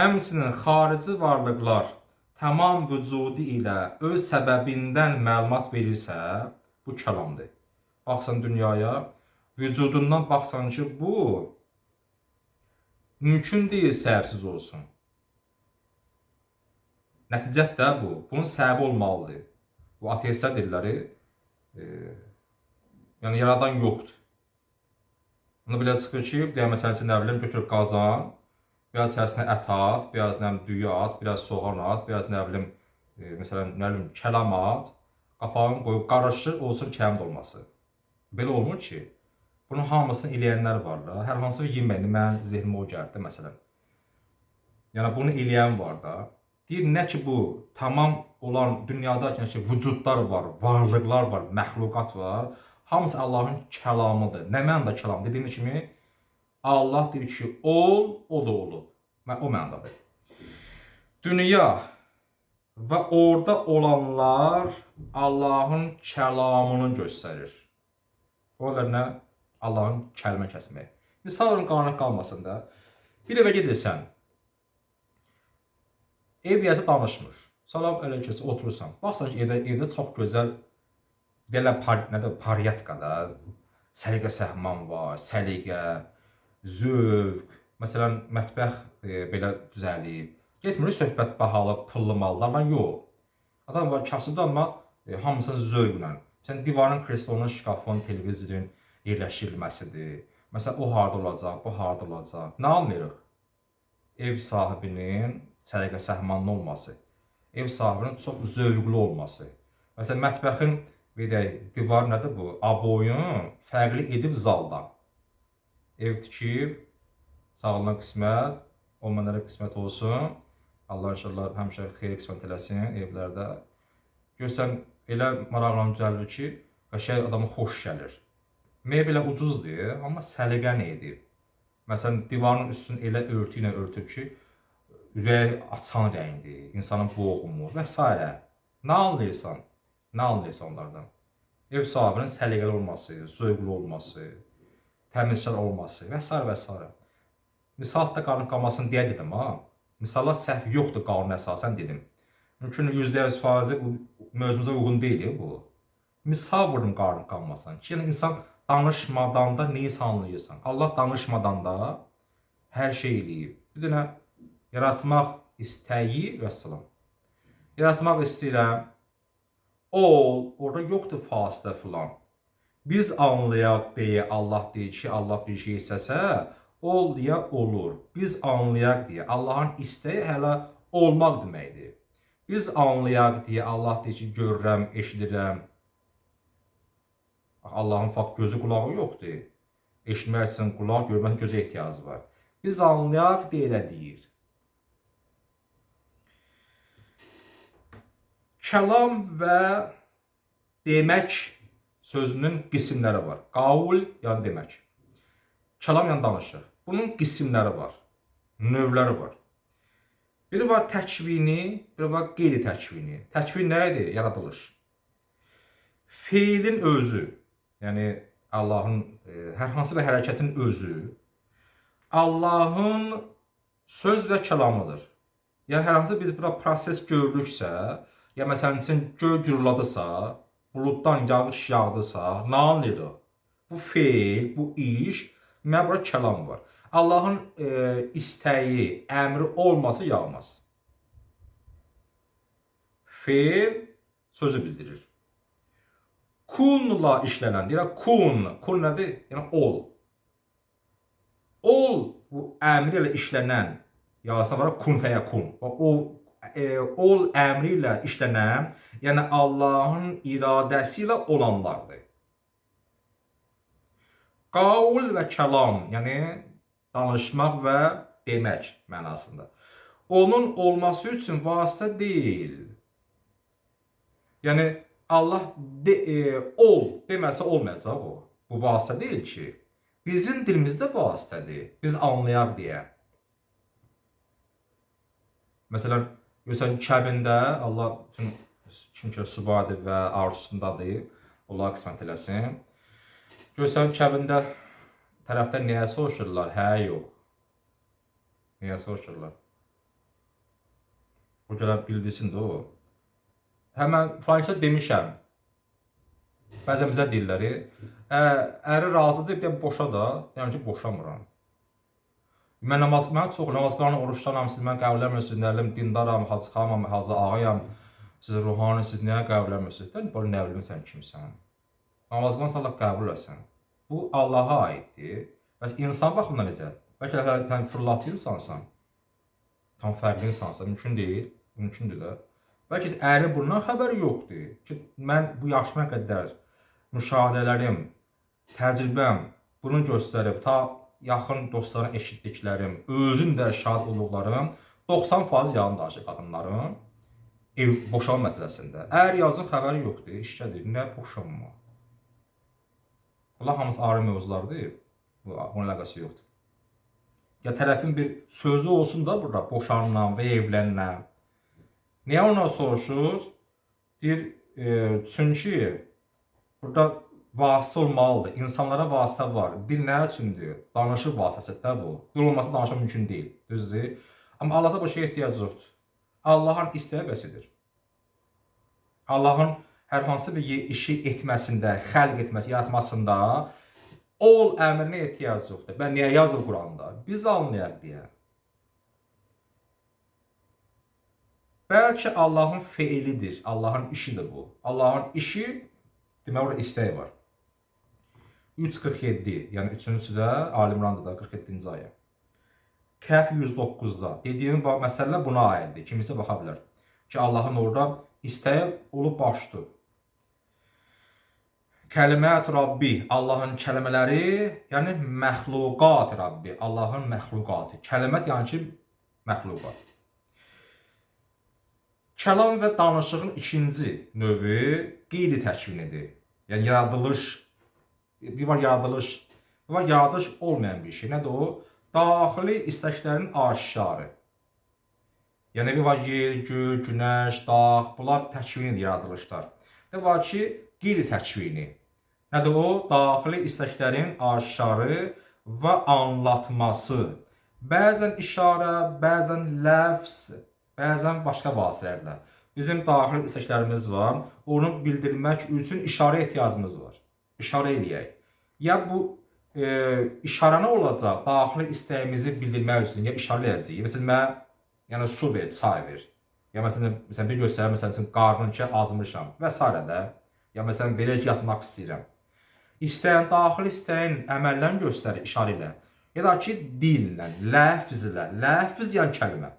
Həmçinin xarici varlıqlar tamam vücudu ilə öz səbəbindən məlumat verirsə, bu kəlamdır. Baxsan dünyaya, vücudundan baxsan ki, bu mümkün deyil səbəbsiz olsun. Nəticət də bu. Bunun səbəbi olmalıdır. Bu ateistlər deyirlər, e, yəni yaradan yoxdur. Onu belə çıxır ki, deyə məsələn nə bilim, götür qazan, biraz içərisinə ət at, biraz nə bilim, düyü at, biraz soğan at, biraz nə bilim, e, məsələn, nə bilim, kəlam at, qapağını qoyub qarışdır, olsun kəlam dolması. Belə olmur ki. Bunun hamısını eləyənlər var da. Hər hansı bir yeməkni mən zehnimə o gəldi məsələn. Yəni bunu eləyən var da. Deyir nə ki bu tamam olan dünyada yəni ki vücudlar var, varlıqlar var, məxluqat var. Hamısı Allahın kəlamıdır. Nə mənada kəlam? Dediyim kimi Allah deyir ki, ol, o da olub. Mən o mənadadır. Dünya və orada olanlar Allahın kəlamını göstərir. O da nə? Allahın kəlmə kəsmək. Misal verin qanun qalmasın da. Bir evə gedirsən. Ev yəsə danışmır. Salam əleykum oturursan. Baxsan ki, evdə evdə çox gözəl belə par, nədir, paryatka da, səliqə səhman var, səliqə, zövq. Məsələn, mətbəx e, belə düzəlib. Getmir söhbət bahalı, pullu mallarla yox. Adam var kasıbda amma e, hamısını zövqlə. Sən divarın, kreslonun, şkafın, televizorun yerləşdirilməsidir. Məsələn, o harda olacaq, bu harda olacaq. Nə anlayırıq? Ev sahibinin səliqə səhmanlı olması, ev sahibinin çox zövqlü olması. Məsələn, mətbəxin bir də divar nədir bu? Aboyun fərqli edib zaldan. Ev tikib, sağlığına qismət, o mənlərə qismət olsun. Allah inşallah həmişə xeyir qismət eləsin evlərdə. Görsən, elə maraqla düzəlir ki, qəşəng adama xoş gəlir. Mebelə ucuzdur, amma səliqə nə edib? Məsələn, divarın üstünü elə örtü ilə örtüb ki, ürək açan rəngdir, insanın boğumur və s. Nə anlayırsan? Nə anlayırsan onlardan? Ev sahibinin səliqəli olması, zövqlü olması, təmizkar olması və s. və s. Misalda qanun qalmasını deyə dedim ha. Misala səhv yoxdur qanun əsasən dedim. Mümkün %100% bu mövzumuza uyğun deyil bu. Misal vurdum qanun qalmasın ki, yəni insan danışmadan da neyisə anlayırsan. Allah danışmadan da hər şey eləyib. Bir dənə yaratmaq istəyi və salam. Yaratmaq istəyirəm. Ol, orada yoxdur fasilə filan. Biz anlayaq deyə Allah deyir ki, Allah bir şey istəsə, ol deyə olur. Biz anlayaq deyə Allahın istəyi hələ olmaq deməkdir. Biz anlayaq deyə Allah deyir ki, görürəm, eşidirəm. Allahın fakt gözü qulağı yoxdur. Eşitmək üçün qulaq, görmək gözə ehtiyacı var. Biz anlayaq deyə deyir. Kəlam və demək sözünün qismləri var. Qavul, yəni demək. Kəlam yəni danışıq. Bunun qismləri var, növləri var. Biri var təkvini, biri var qeyri-təkvini. Təkvin nə idi? Yaradılış. Feilin özü, yəni Allahın e, hər hansı bir hərəkətin özü Allahın söz və kəlamıdır. Yəni hər hansı biz bura proses görürüksə, ya məsələn göy gürladısa, buluddan yağış yağdısa, nə anlayırıq? Bu feil, bu iş, mənə bura kəlam var. Allahın e, istəyi, əmri olmasa yağmaz. Feil sözü bildirir. Kunla işlənən, deyirəm kun, kun nədir? Yəni ol. Ol bu əmri ilə işlənən, yazsa var kun fəyəkun. O e, ol əmri ilə işlənən, yəni Allahın iradəsi ilə olanlardır. Qaul və kəlam, yəni danışmaq və demək mənasında. Onun olması üçün vasitə deyil. Yəni Allah de, e, ol deməsə olmayacaq o. Bu vasitə deyil ki. Bizim dilimizdə vasitədir. Biz anlayaq deyə. Məsələn, görsən kəbində Allah bütün kim ki subadır və arzusundadır, Allah qismət eləsin. Görsən kəbində tərəfdən nəyə soruşurlar? Hə, yox. Niyə soruşurlar? O gələ bildirsin də o. Həmən Franksə demişəm. Bəzən bizə deyirlər, ə, əri razıdır, bir boşa da. Deyirəm ki, boşamıram. Mən namaz, mən çox namaz qılan, oruç tutanam, siz mən qəbul etmirsiniz, nə bilim, dindaram, hacı xanam, hacı ağayam. Siz ruhani, siz niyə qəbul etmirsiniz? Dən belə nə bilim sən kimsən? Namaz qılan Allah qəbul etsin. Bu Allaha aiddir. Bəs insan baxımından necə? Bəlkə sən fırlatı insansan. Tam fərqli insansan, mümkün deyil. Mümkündür də. Bəlkə əri bundan xəbəri yoxdur ki, mən bu yaşıma qədər müşahidələrim, təcrübəm bunu göstərib ta yaxın dostların eşitdiklərim, özün də şahid olduqlarım 90% yalan danışır qadınların ev boşanma məsələsində. Əgər yazın xəbəri yoxdur, işgədir, nə boşanma. Bunlar hamısı ayrı mövzulardır. Bu bunun əlaqəsi yoxdur. Ya tərəfin bir sözü olsun da burada boşanılan və evlənilən. Niyə ondan soruşur? Deyir, e, çünki burada vasitə olmalıdır. İnsanlara vasitə var. Dil nə üçündür? Danışıq vasitəsidir bu. Dil olmasa danışmaq mümkün deyil. Düzdür? Amma Allahda bu şeyə ehtiyac yoxdur. Allahın istəyi bəsidir. Allahın hər hansı bir işi etməsində, xəlq etməsi, yaratmasında ol əmrinə ehtiyac yoxdur. Bə niyə yazıb Quranda? Biz anlayaq deyə. Bəlkə Allahın feilidir, Allahın işidir bu. Allahın işi demək orada istəyi var. 347, yəni 3-cü sürə Ali İmranda da 47-ci ayə. Kəhf 109-da dediyim bu məsələ buna aiddir. Kimisə baxa bilər ki, Allahın orada istəyi olub başdı. Kəlimət Rabbi, Allahın kəlmələri, yəni məxluqat Rabbi, Allahın məxluqatı. Kəlimət yəni ki, məxluqat. Kəlam və danışığın ikinci növü qeyri təkvinidir. Yəni yaradılış bir var yaradılış, bir var yaradılış olmayan bir şey. Nədir o? Daxili istəklərin aşkarı. Yəni bir var yer, göy, günəş, dağ, bunlar təkvinidir yaradılışlar. Və var ki, qeyri təkvini. Nədir o? Daxili istəklərin aşkarı və anlatması. Bəzən işarə, bəzən ləfz, bəzən başqa vasitələrlə. Bizim daxili istəklərimiz var. Onu bildirmək üçün işarə ehtiyacımız var. İşarə eləyək. Ya bu e, işarə nə olacaq? Daxili istəyimizi bildirmək üçün ya işarə eləyəcəyik. Məsələn, mən yəni su ver, çay ver. Ya məsələn, məsələn bir göstərir, məsələn üçün qarnın ki azmışam və s. də. Ya məsələn belə yatmaq istəyirəm. İstəyən daxili istəyin əməllərini göstərir işarə ilə. Ya da ki dillə, ləfzlə, ləfz yəni kəlmə.